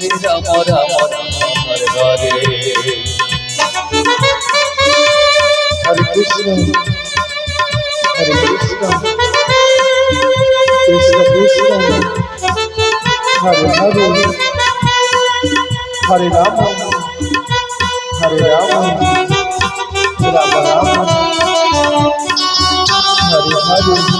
Ram Ram Ram Hare Hare Hare Krishna Hare Krishna Krishna Krishna Hare Hare Hare Ram Hare Ram Ram Ram Hare Hare